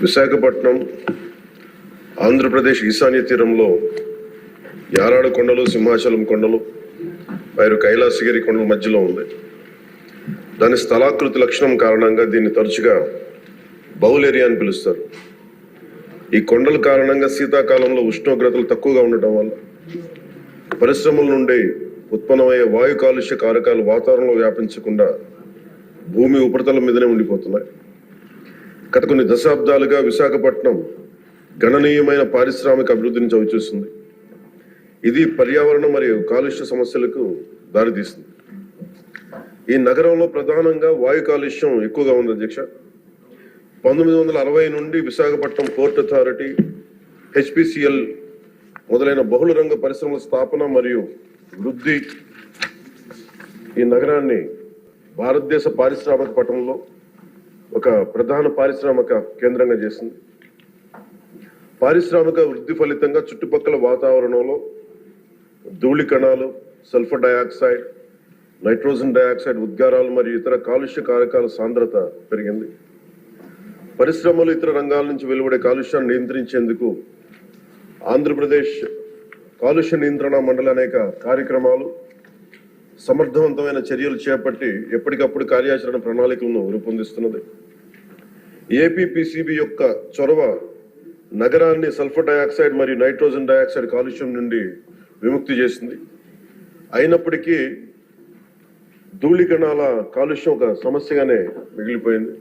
విశాఖపట్నం ఆంధ్రప్రదేశ్ ఈశాన్య తీరంలో యారాడు కొండలు సింహాచలం కొండలు వైరు కైలాసగిరి కొండల మధ్యలో ఉంది దాని స్థలాకృతి లక్షణం కారణంగా దీన్ని తరచుగా బౌల్ ఏరియా అని పిలుస్తారు. ఈ కొండల కారణంగా శీతాకాలంలో ఉష్ణోగ్రతలు తక్కువగా ఉండటం వల్ల పరిశ్రమల నుండి ఉత్పన్నమయ్యే వాయు కాలుష్య కారకాలు వాతావరణంలో వ్యాపించకుండా భూమి ఉపరితలం మీదనే ఉండిపోతున్నాయి. గత కొన్ని దశాబ్దాలుగా విశాఖపట్నం గణనీయమైన పారిశ్రామిక అభివృద్ధిని చవిచూస్తుంది ఇది పర్యావరణ మరియు కాలుష్య సమస్యలకు దారితీస్తుంది ఈ నగరంలో ప్రధానంగా వాయు కాలుష్యం ఎక్కువగా ఉంది అధ్యక్ష. పంతొమ్మిది వందల అరవై నుండి విశాఖపట్నం పోర్ట్ అథారిటీ హెచ్పిసిఎల్ మొదలైన బహుళ రంగ పరిశ్రమల స్థాపన మరియు వృద్ధి ఈ నగరాన్ని భారతదేశ పారిశ్రామిక పట్టణంలో ఒక ప్రధాన పారిశ్రామిక కేంద్రంగా చేసింది. పారిశ్రామిక వృద్ధి ఫలితంగా చుట్టుపక్కల వాతావరణంలో ధూళి కణాలు సల్ఫర్ డయాక్సైడ్ నైట్రోజన్ డయాక్సైడ్ ఉద్గారాలు మరియు ఇతర కాలుష్య కారకాల సాంద్రత పెరిగింది. పరిశ్రమలు ఇతర రంగాల నుంచి వెలువడే కాలుష్యాన్ని నియంత్రించేందుకు ఆంధ్రప్రదేశ్ కాలుష్య నియంత్రణ మండలి అనేక కార్యక్రమాలు సమర్థవంతమైన చర్యలు చేపట్టి ఎప్పటికప్పుడు కార్యాచరణ ప్రణాళికలను రూపొందిస్తున్నది. ఏపీపీసీబీ యొక్క చొరవ నగరాన్ని సల్ఫర్ డయాక్సైడ్ మరియు నైట్రోజన్ డయాక్సైడ్ కాలుష్యం నుండి విముక్తి చేసింది. అయినప్పటికీ ధూళికణాల కాలుష్యం ఒక సమస్యగానే మిగిలిపోయింది.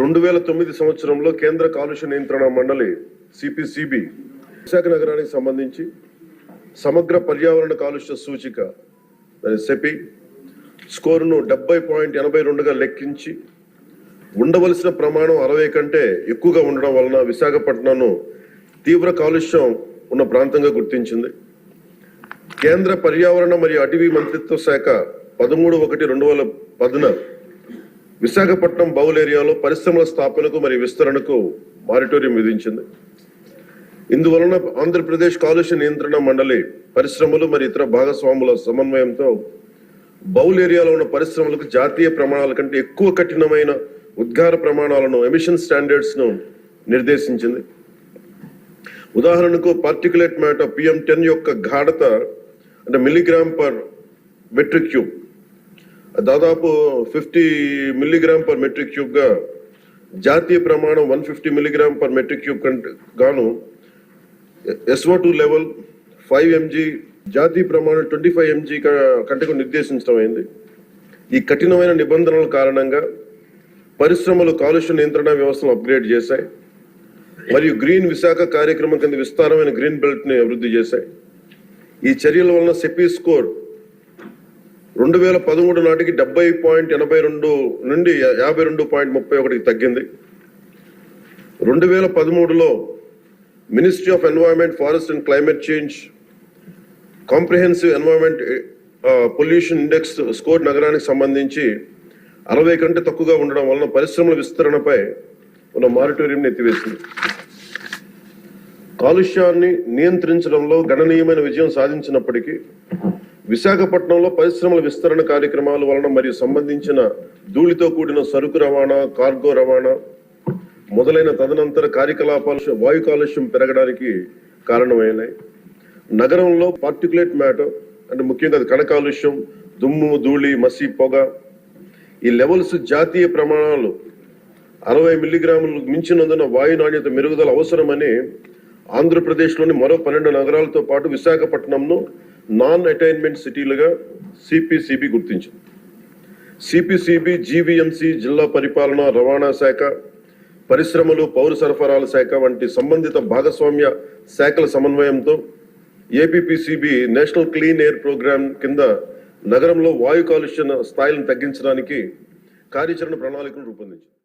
రెండు వేల తొమ్మిది సంవత్సరంలో కేంద్ర కాలుష్య నియంత్రణ మండలి సిపిసిబి విశాఖ నగరానికి సంబంధించి సమగ్ర పర్యావరణ కాలుష్య సూచిక సెపి స్కోరును డెబ్బై పాయింట్ ఎనభై రెండుగా లెక్కించి ఉండవలసిన ప్రమాణం అరవై కంటే ఎక్కువగా ఉండడం వలన విశాఖపట్నంను తీవ్ర కాలుష్యం ఉన్న ప్రాంతంగా గుర్తించింది. కేంద్ర పర్యావరణ మరియు అటవీ మంత్రిత్వ శాఖ పదమూడు ఒకటి రెండు వేల పదున విశాఖపట్నం బౌల్ ఏరియాలో పరిశ్రమల స్థాపనకు మరియు విస్తరణకు మారిటోరియం విధించింది. ఇందువలన ఆంధ్రప్రదేశ్ కాలుష్య నియంత్రణ మండలి పరిశ్రమలు మరియు ఇతర భాగస్వాముల సమన్వయంతో బౌల్ ఏరియాలో ఉన్న పరిశ్రమలకు జాతీయ ప్రమాణాల కంటే ఎక్కువ కఠినమైన ఉద్గార ప్రమాణాలను ఎమిషన్ స్టాండర్డ్స్ను నిర్దేశించింది. ఉదాహరణకు పార్టికులేట్ మ్యాటర్ పిఎం టెన్ యొక్క గాఢత అంటే మిల్లీగ్రామ్ పర్ మెట్రిక్ క్యూబ్ దాదాపు ఫిఫ్టీ మిల్లీగ్రామ్ పర్ మెట్రిక్ క్యూబ్గా జాతీయ ప్రమాణం one fifty milligram per metric cube కంటే గాను SO two level five mg జాతీయ ప్రమాణం ట్వంటీ ఫైవ్ ఎంజీ కంటే నిర్దేశించడం అయింది ఈ కఠినమైన నిబంధనల కారణంగా పరిశ్రమలు కాలుష్య నియంత్రణ వ్యవస్థను అప్గ్రేడ్ చేశాయి. మరియు గ్రీన్ విశాఖ కార్యక్రమం కింద విస్తారమైన గ్రీన్ బెల్ట్ని అభివృద్ధి చేశాయి. ఈ చర్యల వలన సెపీ స్కోర్ రెండు వేల పదమూడు నాటికి డెబ్బై పాయింట్ ఎనభై రెండు నుండి యాభై రెండు పాయింట్ ముప్పై ఒకటికి తగ్గింది. రెండు వేల పదమూడులో ministry of environment forest and climate change comprehensive environment pollution index score నగరానికి సంబంధించి అరవై కంటే తక్కువగా ఉండడం వలన పరిశ్రమల విస్తరణపై ఉన్న మారిటోరియం ఎత్తివేసింది. కాలుష్యాన్ని నియంత్రించడంలో గణనీయమైన విజయం సాధించినప్పటికీ విశాఖపట్నంలో పరిశ్రమల విస్తరణ కార్యక్రమాల వలన మరియు సంబంధించిన ధూళితో కూడిన సరుకు రవాణా కార్గో రవాణా మొదలైన తదనంతర కార్యకలాపాలు వాయు కాలుష్యం పెరగడానికి కారణమైనాయి నగరంలో పార్టికులేట్ మ్యాటర్ అంటే ముఖ్యంగా కణ కాలుష్యం దుమ్ము ధూళి మసి పొగ ఈ లెవెల్స్ జాతీయ ప్రమాణాలు అరవై మిల్లీగ్రాములు మించినందున వాయు నాణ్యత మెరుగుదల అవసరమని ఆంధ్రప్రదేశ్లోని మరో పన్నెండు నగరాలతో పాటు విశాఖపట్నంను నాన్ అటైన్మెంట్ సిటీలుగా సిపిసిబి గుర్తించింది. సిపిసిబి జీవీఎంసీ జిల్లా పరిపాలన రవాణా శాఖ పరిశ్రమలు పౌర సరఫరాల శాఖ వంటి సంబంధిత భాగస్వామ్య శాఖల సమన్వయంతో APPCB national clean air program కింద నగరంలో వాయు కాలుష్య స్థాయిలను తగ్గించడానికి కార్యాచరణ ప్రణాళికను రూపొందించింది.